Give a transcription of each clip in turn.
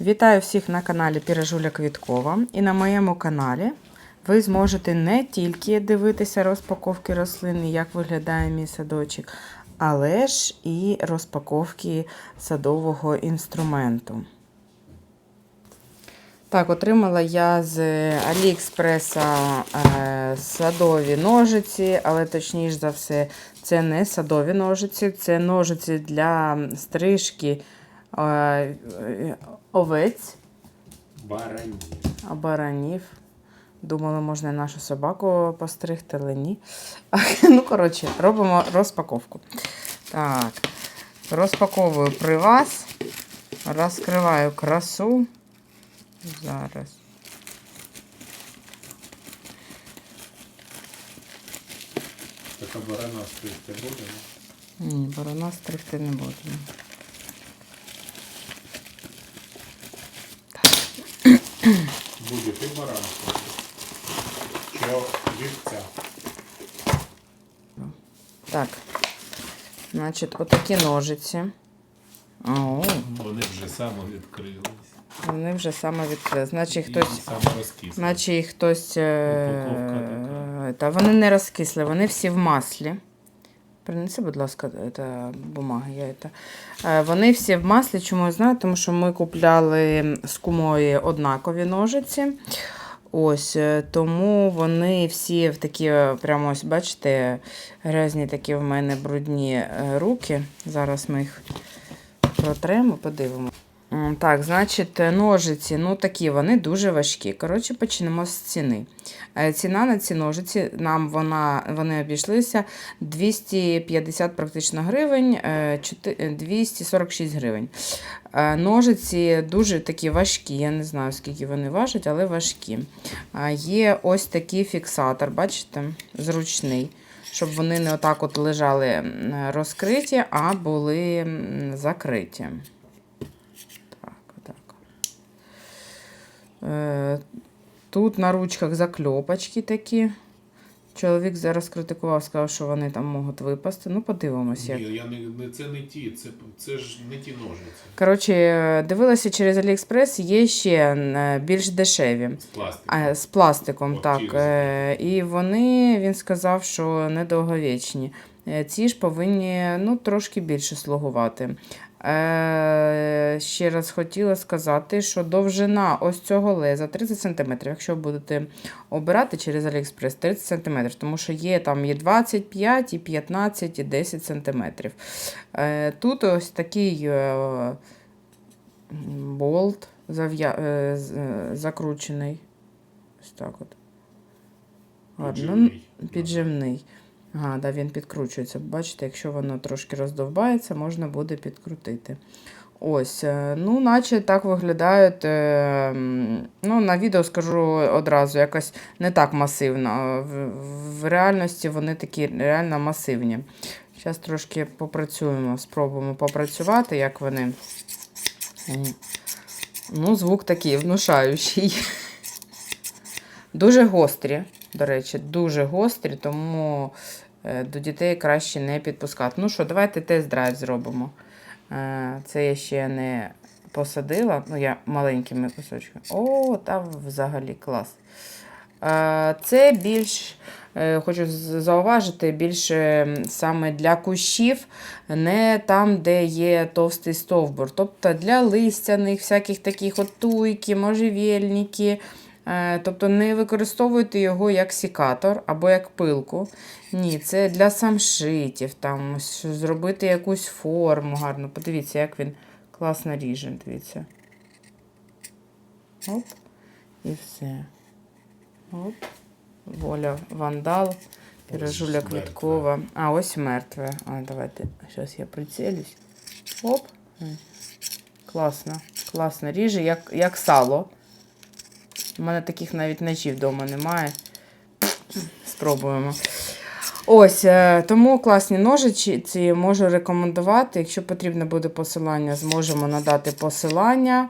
Вітаю всіх на каналі Піражуля Квіткова. І на моєму каналі ви зможете не тільки дивитися розпаковки рослин, як виглядає мій садочок, але ж і розпаковки садового інструменту. Так, отримала я з Аліекспреса е, садові ножиці, але точніше за все, це не садові ножиці, це ножиці для стрижки е, е, овець Барані. а баранів. Думала, можна і нашу собаку постригти, але ні. Ну, коротше, робимо розпаковку. Так, розпаковую при вас. Розкриваю красу. Зараз. Така барана стригти буде. Ні, барана стригти не будемо. Буде ти баран. Чи вівця? Так. Значить, отакі ножиці. О, Вони вже самовідкрились. вони вже саме відкрили. Значить, хтось. Наче їх хтось. е, Упаковка Та вони не розкисли, вони всі в маслі. Принеси, будь ласка, та бумага. Я це. Е, Вони всі в маслі. Чому я знаю? Тому що ми купляли з кумою однакові ножиці. Ось, е, тому вони всі в такі, прямо ось, бачите, грязні такі в мене брудні е, руки. Зараз ми їх протремо, подивимося. Так, значить, е, ножиці, ну такі вони дуже важкі. Коротше, почнемо з ціни. Е, Ціна на ці ножиці, нам вона, вони обійшлися 250 практично гривень, е, чоти- е, 246 гривень. Ножиці дуже такі важкі, я не знаю, скільки вони важать, але важкі. Є ось такий фіксатор, бачите, зручний. Щоб вони не отак от лежали розкриті, а були закриті. Так, отак. Е, Тут на ручках закльопочки такі. Чоловік зараз критикував, сказав, що вони там можуть випасти. Ну, подивимось, як. Ні, я не, це не ті, це, це ж не ті ножиці. Коротше, е, дивилася через Aliexpress, є ще е, більш дешеві. З пластику. А, з пластиком, От так. Е, і вони, він сказав, що недовговічні. Е, Ці ж повинні ну, трошки більше слугувати. Е, ще раз хотіла сказати, що довжина ось цього леза 30 см. Якщо будете обирати через AliExpress 30 см, тому що є там і 25, і 15, і 10 см. Е, тут ось такий е, болт зав'я... е, закручений. Ось так от. Гарно. Підживний. Підживний. Ага, да, він підкручується. Бачите, якщо воно трошки роздовбається, можна буде підкрутити. Ось, е, ну, наче так виглядають. е, Ну, на відео скажу одразу, якось не так масивно. В, реальності вони такі реально масивні. Зараз трошки попрацюємо, спробуємо попрацювати, як вони. Ну, звук такий внушаючий. Дуже гострі, до речі, дуже гострі, тому до дітей краще не підпускати. Ну що, давайте тест-драйв зробимо. Е, Це я ще не посадила, ну я маленькими кусочками. О, там взагалі клас. Е, Це більш, е, хочу зауважити, більше саме для кущів, не там, де є товстий стовбур. Тобто для листяних, всяких таких от туйки, можжевельники. Е, Тобто не використовуйте його як сікатор або як пилку. Ні, це для самшитів, там, зробити якусь форму гарну. Подивіться, як він класно ріже. Дивіться. Оп. І все. Оп. Воля вандал. Піражуля. Квіткова. А, ось мертве. А, давайте. Зараз я прицілюсь. Оп. Класно. Класно ріже, як, як сало. У мене таких навіть ножів вдома немає. Спробуємо. Ось, е, тому класні ножиці можу рекомендувати. Якщо потрібно буде посилання, зможемо надати посилання,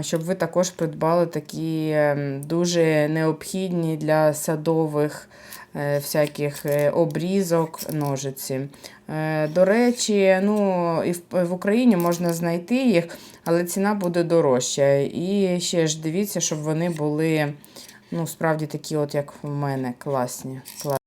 щоб ви також придбали такі ем, дуже необхідні для садових е, всяких е, обрізок ножиці. Е, До речі, ну, і в, Україні можна знайти їх, але ціна буде дорожча. І ще ж дивіться, щоб вони були ну, справді такі, от як в мене, класні.